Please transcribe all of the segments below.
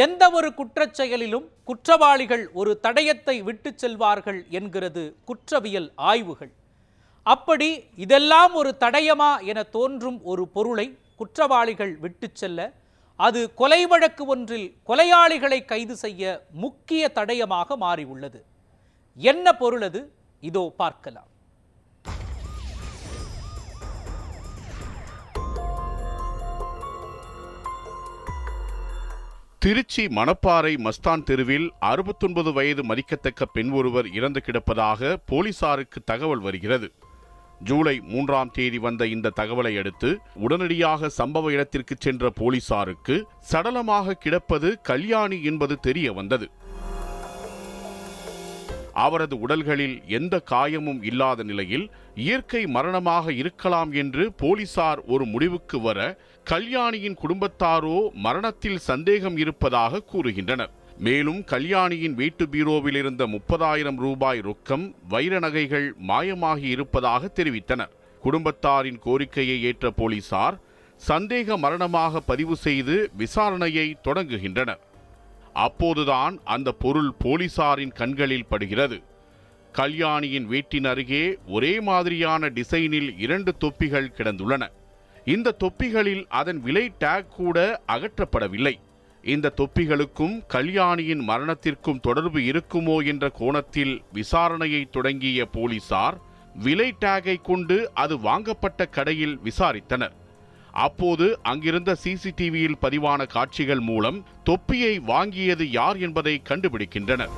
எந்த ஒரு குற்றச்செயலிலும் குற்றவாளிகள் ஒரு தடயத்தை விட்டுச் செல்வார்கள் என்கிறது குற்றவியல் ஆய்வுகள். அப்படி இதெல்லாம் ஒரு தடயமா என தோன்றும் ஒரு பொருளை குற்றவாளிகள் விட்டுச் செல்ல அது கொலை வழக்கு ஒன்றில் கொலையாளிகளை கைது செய்ய முக்கிய தடயமாக மாறியுள்ளது. என்ன பொருள் அது? இதோ பார்க்கலாம். திருச்சி மணப்பாறை மஸ்தான் தெருவில் அறுபத்தொன்பது வயது மதிக்கத்தக்க பெண் ஒருவர் இறந்து கிடப்பதாக போலீசாருக்கு தகவல் வருகிறது. ஜூலை மூன்றாம் தேதி வந்த இந்த தகவலை அடுத்து உடனடியாக சம்பவ இடத்திற்கு சென்ற போலீசாருக்கு சடலமாக கிடப்பது கல்யாணி என்பது தெரிய வந்தது. அவரது உடல்களில் எந்த காயமும் இல்லாத நிலையில் இயற்கை மரணமாக இருக்கலாம் என்று போலீசார் ஒரு முடிவுக்கு வர கல்யாணியின் குடும்பத்தாரோ மரணத்தில் சந்தேகம் இருப்பதாக கூறுகின்றனர். மேலும் கல்யாணியின் வீட்டு பீரோவில் இருந்த முப்பதாயிரம் ரூபாய் ரொக்கம் வைர நகைகள் மாயமாகி இருப்பதாக தெரிவித்தனர். குடும்பத்தாரின் கோரிக்கையை ஏற்ற போலீசார் சந்தேக மரணமாக பதிவு செய்து விசாரணையை தொடங்குகின்றனர். அப்போதுதான் அந்த பொருள் போலீசாரின் கண்களில் படுகிறது. கல்யாணியின் வீட்டின் அருகே ஒரே மாதிரியான டிசைனில் இரண்டு தொப்பிகள் கிடந்துள்ளன. இந்த தொப்பிகளில் அதன் விலை டேக் கூட அகற்றப்படவில்லை. இந்த தொப்பிகளுக்கும் கல்யாணியின் மரணத்திற்கும் தொடர்பு இருக்குமோ என்ற கோணத்தில் விசாரணையை தொடங்கிய போலீசார் விலை டேகை கொண்டு அது வாங்கப்பட்ட கடையில் விசாரித்தனர். அப்போது அங்கிருந்த சிசிடிவியில் பதிவான காட்சிகள் மூலம் தொப்பியை வாங்கியது யார் என்பதை கண்டுபிடிக்கின்றனர்.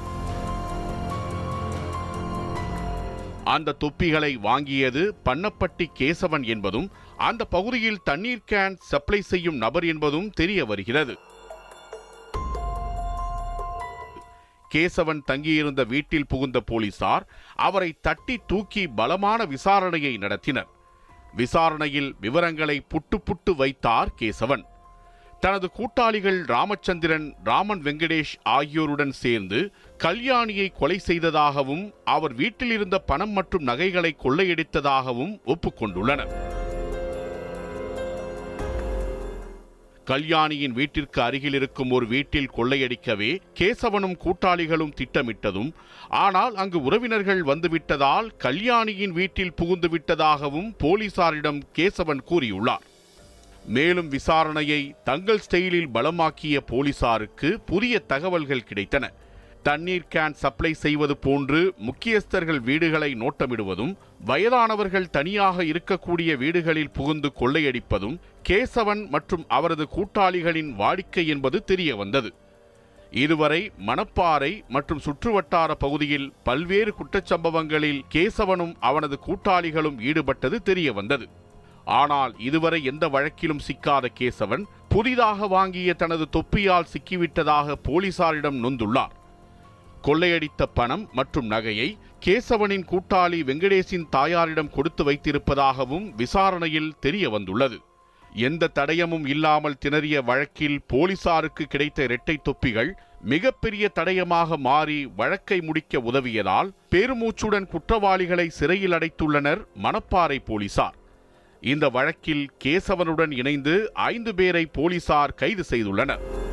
அந்த தொப்பிகளை வாங்கியது பண்ணப்பட்டி கேசவன் என்பதும் அந்த பகுதியில் தண்ணீர் கேன் சப்ளை செய்யும் நபர் என்பதும் தெரிய வருகிறது. கேசவன் தங்கியிருந்த வீட்டில் புகுந்த போலீசார் அவரை தட்டி தூக்கி பலமான விசாரணையை நடத்தினர். விசாரணையில் விவரங்களை புட்டு புட்டு வைத்தார் கேசவன். தனது கூட்டாளிகள் ராமச்சந்திரன் ராமன் வெங்கடேஷ் ஆகியோருடன் சேர்ந்து கல்யாணியை கொலை செய்ததாகவும் அவர் வீட்டில் இருந்த பணம் மற்றும் நகைகளை கொள்ளையடித்ததாகவும் ஒப்புக்கொண்டுள்ளனர். கல்யாணியின் வீட்டிற்கு அருகில் இருக்கும் ஒரு வீட்டில் கொள்ளையடிக்கவே கேசவனும் கூட்டாளிகளும் திட்டமிட்டதும் ஆனால் அங்கு உறவினர்கள் வந்துவிட்டதால் கல்யாணியின் வீட்டில் புகுந்து விட்டதாகவும் போலீசாரிடம் கேசவன் கூறியுள்ளார். மேலும் விசாரணையை தங்கள் ஸ்டைலில் பலமாக்கிய போலீசாருக்கு புதிய தகவல்கள் கிடைத்தன. தண்ணீர் கேன் சப்ளை செய்வது போன்று முக்கியஸ்தர்கள் வீடுகளை நோட்டமிடுவதும் வயதானவர்கள் தனியாக இருக்கக்கூடிய வீடுகளில் புகுந்து கொள்ளையடிப்பதும் கேசவன் மற்றும் அவரது கூட்டாளிகளின் வாடிக்கை என்பது தெரிய வந்தது. இதுவரை மணப்பாறை மற்றும் சுற்றுவட்டார பகுதியில் பல்வேறு குற்றச்சம்பவங்களில் கேசவனும் அவனது கூட்டாளிகளும் ஈடுபட்டது தெரிய வந்தது. ஆனால் இதுவரை எந்த வழக்கிலும் சிக்காத கேசவன் புதிதாக வாங்கிய தனது தொப்பியால் சிக்கிவிட்டதாக போலீசாரிடம் நொந்துள்ளார். கொள்ளையடித்த பணம் மற்றும் நகையை கேசவனின் கூட்டாளி வெங்கடேஷின் தாயாரிடம் கொடுத்து வைத்திருப்பதாகவும் விசாரணையில் தெரிய வந்துள்ளது எந்த தடயமும் இல்லாமல் திணறிய வழக்கில் போலீசாருக்கு கிடைத்த இரட்டை தொப்பிகள் மிகப்பெரிய தடயமாக மாறி வழக்கை முடிக்க உதவியதால் பெருமூச்சுடன் குற்றவாளிகளை சிறையில் அடைத்துள்ளனர் மணப்பாறை போலீசார். இந்த வழக்கில் கேசவனுடன் இணைந்து ஐந்து பேரை போலீசார் கைது செய்துள்ளனர்.